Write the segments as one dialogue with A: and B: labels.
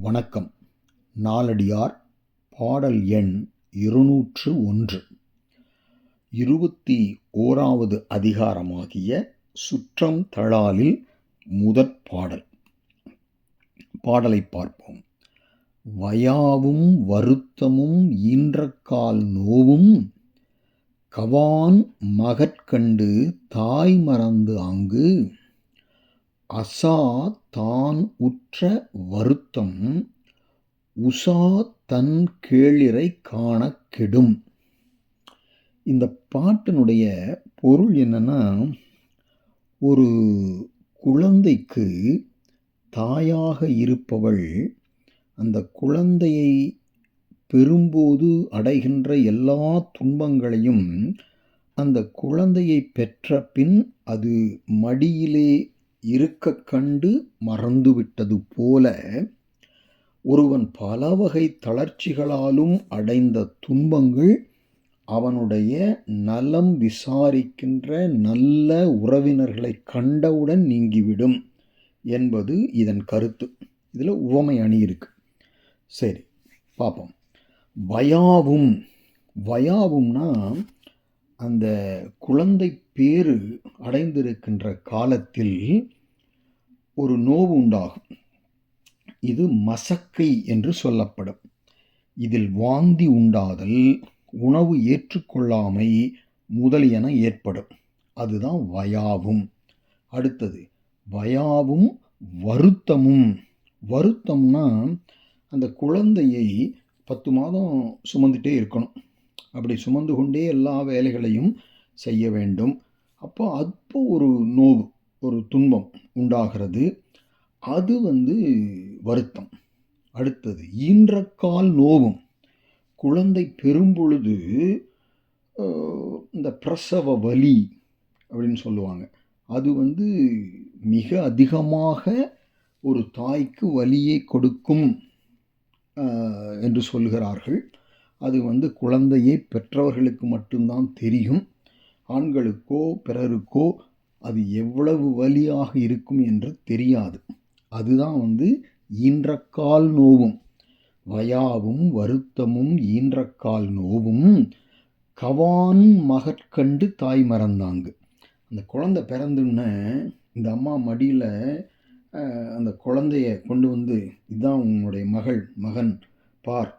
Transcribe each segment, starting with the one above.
A: வணக்கம். நாலடியார் பாடல் எண் இருநூற்று ஒன்று. இருபத்தி ஓராவது அதிகாரமாகிய சுற்றம் தளாலில் முதற் பாடல். பாடலை பார்ப்போம். வயாவும் வருத்தமும் ஈன்றக்கால் நோவும் கவான் மகற்கண்டு தாய் மறந்து அங்கு அசா தான் உற்ற வருத்தம் உசா தன் கேளிரை காண கெடும். இந்த பாட்டினுடைய பொருள் என்னன்னா ஒரு குழந்தைக்கு தாயாக இருப்பவள் அந்த குழந்தையை பெறும்போது அடைகின்ற எல்லா துன்பங்களையும் அந்த குழந்தையை பெற்ற பின் அது மடியிலே இருக்க கண்டு மறந்துவிட்டது போல ஒருவன் பல வகை தளர்ச்சிகளாலும் அடைந்த துன்பங்கள் அவனுடைய நலம் விசாரிக்கின்ற நல்ல உறவினர்களை கண்டவுடன் நீங்கிவிடும் என்பது இதன் கருத்து. இதில் உவமை அணி இருக்கு. சரி பார்ப்போம் வயாவும் வயாவும்னா அந்த குழந்தை பேறு அடைந்திருக்கின்ற காலத்தில் ஒரு நோவு உண்டாகும். இது மசக்கை என்று சொல்லப்படும். இதில் வாந்தி உண்டாதல் உணவு ஏற்றுக்கொள்ளாமை முதலியன ஏற்படும். அதுதான் வயாவும். அடுத்தது வயாவும் வருத்தமும். வருத்தம்னா அந்த குழந்தையை பத்து மாதம் சுமந்துட்டே இருக்கணும். அப்படி சுமந்து கொண்டே எல்லா வேலைகளையும் செய்ய வேண்டும். அப்போ அப்போ ஒரு நோவு ஒரு துன்பம் உண்டாகிறது. அது வந்து வருத்தம். அடுத்தது ஈன்றக்கால் நோவும். குழந்தை பெரும்பொழுது இந்த பிரசவ வலி அப்படின்னு சொல்லுவாங்க. அது வந்து மிக அதிகமாக ஒரு தாய்க்கு வலியை கொடுக்கும் என்று சொல்கிறார்கள். அது வந்து குழந்தையை பெற்றவர்களுக்கு மட்டும்தான் தெரியும். ஆண்களுக்கோ பிறருக்கோ அது எவ்வளவு வலியாக இருக்கும் என்று தெரியாது. அதுதான் வந்து ஈன்றக்கால் நோவும். வயாவும் வருத்தமும் ஈன்றக்கால் நோவும். கவான் மகற்கண்டு தாய் மறந்தாங்க. அந்த குழந்தை பிறந்துன்னு இந்த அம்மா மடியில் அந்த குழந்தைய கொண்டு வந்து இதுதான் உன்னுடைய மகள் மகன் பார்.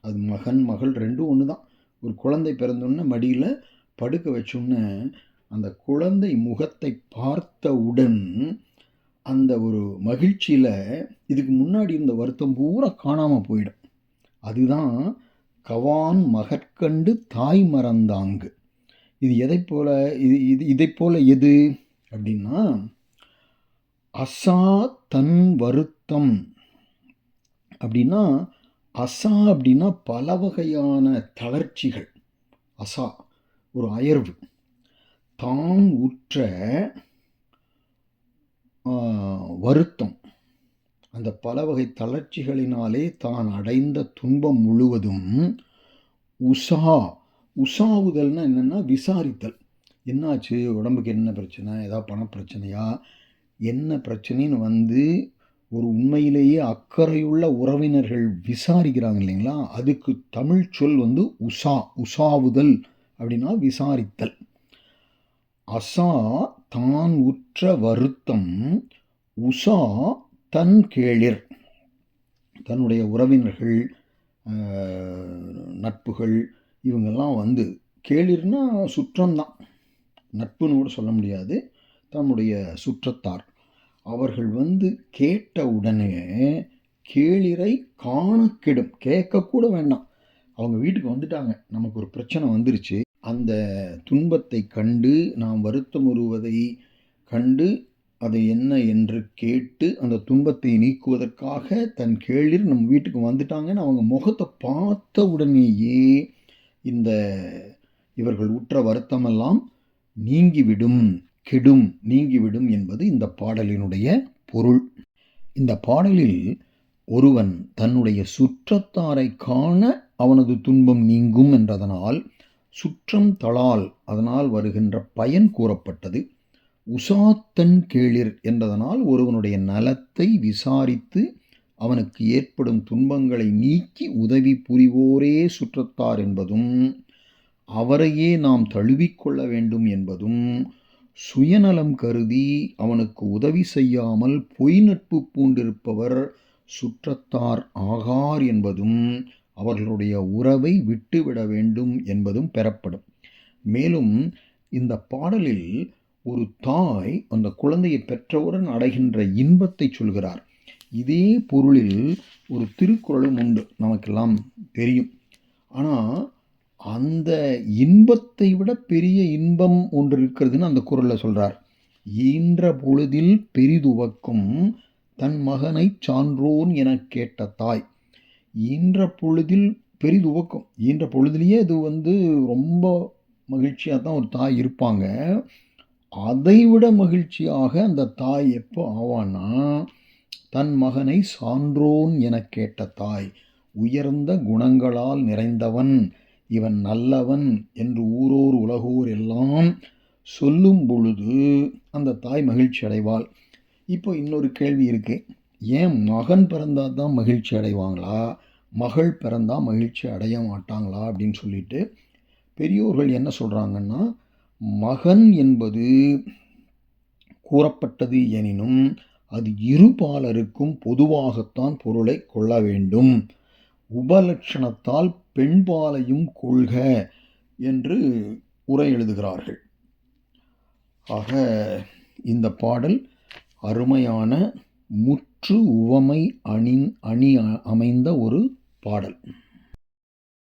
A: அது மகன் மகள் ரெண்டும் ஒன்று தான் ஒரு குழந்தை பிறந்தோன்னே மடியில் படுக்க வச்சோன்னே அந்த குழந்தை முகத்தை பார்த்தவுடன் அந்த ஒரு மகிழ்ச்சியில் இதுக்கு முன்னாடி இருந்த வருத்தம் பூரா காணாமல் போயிடும். அதுதான் கவான் மகற்கண்டு தாய் மறந்தாங்கு. இது எதை போல் இது இது இதை போல் எது? அப்படின்னா அசா தன் வருத்தம். அப்படின்னா அசா அப்படின்னா பல வகையான தளர்ச்சிகள். அசா ஒரு அயர்வு. தான் உற்ற வருத்தம். அந்த பல வகை தளர்ச்சிகளினாலே தான் அடைந்த துன்பம் முழுவதும் உஷா உஷாவுதல்னா என்னென்னா விசாரித்தல். என்னாச்சு? உடம்புக்கு என்ன பிரச்சனை? ஏதாவது பண பிரச்சனையா என்ன பிரச்சனைன்னு வந்து ஒரு உண்மையிலேயே அக்கறையுள்ள உறவினர்கள் விசாரிக்கிறாங்க இல்லைங்களா? அதுக்கு தமிழ் சொல் வந்து உஷா உஷாவுதல் அப்படின்னா விசாரித்தல். அசா தான் உற்ற வருத்தம் உஷா தன் கேளிர். தன்னுடைய உறவினர்கள் நட்புகள் இவங்கெல்லாம் வந்து கேளிர்னா சுற்றம்தான். நட்புன்னு கூட சொல்ல முடியாது. தன்னுடைய சுற்றத்தார். அவர்கள் வந்து கேட்ட உடனே கேளிரை காண கெடும் கேட்கக்கூட வேண்டாம். அவங்க வீட்டுக்கு வந்துட்டாங்க. நமக்கு ஒரு பிரச்சனை வந்துருச்சு. அந்த துன்பத்தை கண்டு நாம் வருத்தம் உருவதை கண்டு அது என்ன என்று கேட்டு அந்த துன்பத்தை நீக்குவதற்காக தன் கேளிர் நம் வீட்டுக்கு வந்துட்டாங்கன்னு அவங்க முகத்தை பார்த்த உடனேயே இந்த இவர்கள் உற்ற வருத்தமெல்லாம் நீங்கிவிடும். கெடும் நீங்கிவிடும் என்பது இந்த பாடலினுடைய பொருள். இந்த பாடலில் ஒருவன் தன்னுடைய சுற்றத்தாரை காண அவனது துன்பம் நீங்கும் என்றதனால் சுற்றம் தளால் அதனால் வருகின்ற பயன் கூறப்பட்டது. உசாத்தன் கேளிர் என்றதனால் ஒருவனுடைய நலத்தை விசாரித்து அவனுக்கு ஏற்படும் துன்பங்களை நீக்கி உதவி புரிவோரே சுற்றத்தார் என்பதும் அவரையே நாம் தழுவிக்கொள்ள வேண்டும் என்பதும் சுயநலம் கருதி அவனுக்கு உதவி செய்யாமல் பொய் நட்பு பூண்டிருப்பவர் சுற்றத்தார் ஆகார் என்பதும் அவர்களுடைய உறவை விட்டுவிட வேண்டும் என்பதும் பெறப்படும். மேலும் இந்த பாடலில் ஒரு தாய் அந்த குழந்தையை பெற்றவுடன் அடைகின்ற இன்பத்தை சொல்கிறார். இதே பொருளில் ஒரு திருக்குறளும் உண்டு. நமக்கெல்லாம் தெரியும். ஆனால் அந்த இன்பத்தை விட பெரிய இன்பம் ஒன்று இருக்கிறதுன்னு அந்த குரலில் சொல்கிறார் ஈன்ற பொழுதில் பெரிதுவக்கும் தன் மகனை சான்றோன் என கேட்ட தாய். ஈன்ற பொழுதில் பெரிதுவக்கும் ஈன்ற பொழுதுலேயே இது வந்து ரொம்ப மகிழ்ச்சியாக தான் ஒரு தாய் இருப்பாங்க. அதை விட மகிழ்ச்சியாக அந்த தாய் எப்போ ஆவான்னா தன் மகனை சான்றோன் என கேட்ட தாய். உயர்ந்த குணங்களால் நிறைந்தவன் இவன் நல்லவன் என்று ஊரோர் உலகோர் எல்லாம் சொல்லும் பொழுது அந்த தாய் மகிழ்ச்சி அடைவாள். இப்போ இன்னொரு கேள்வி இருக்குது ஏன் மகன் பிறந்தால் தான் மகிழ்ச்சி அடைவாங்களா? மகள் பிறந்தால் மகிழ்ச்சி அடைய மாட்டாங்களா? அப்படின்னு சொல்லிட்டு பெரியோர்கள் என்ன சொல்கிறாங்கன்னா மகன் என்பது கூறப்பட்டது எனினும் அது இருபாலருக்கும் பொதுவாகத்தான் பொருளை கொள்ள வேண்டும். உபலட்சணத்தால் பெண்பாலையும் கொள்க என்று உரை எழுதுகிறார்கள். ஆக இந்த பாடல் அருமையான முற்று உவமை அணி அணி அமைந்த ஒரு பாடல்.